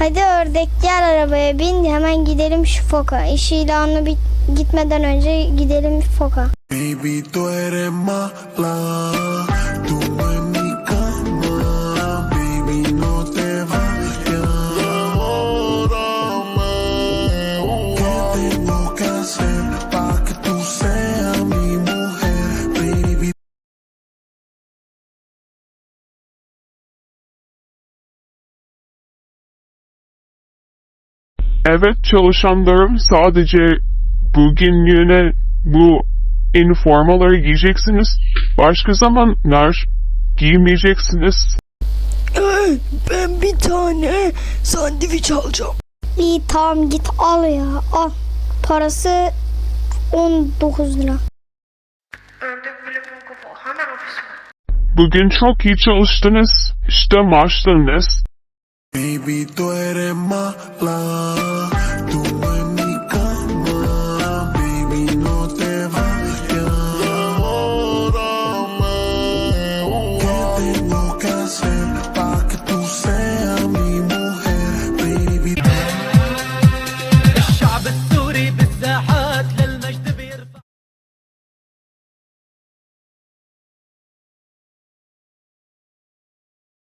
Hadi ördek gel arabaya bin hemen gidelim şu foka. İş ilanı bit- gitmeden önce gidelim foka. Baby, tú eres mala. Evet çalışanlarım sadece bugünlüğüne bu üniformaları giyeceksiniz. Başka zamanlar giymeyeceksiniz. Evet, ben bir tane sandviç alacağım. İyi tamam git al ya al. Parası 19 lira. Bugün çok iyi çalıştınız. İşte maaşlarınız. Baby, tú eres mala.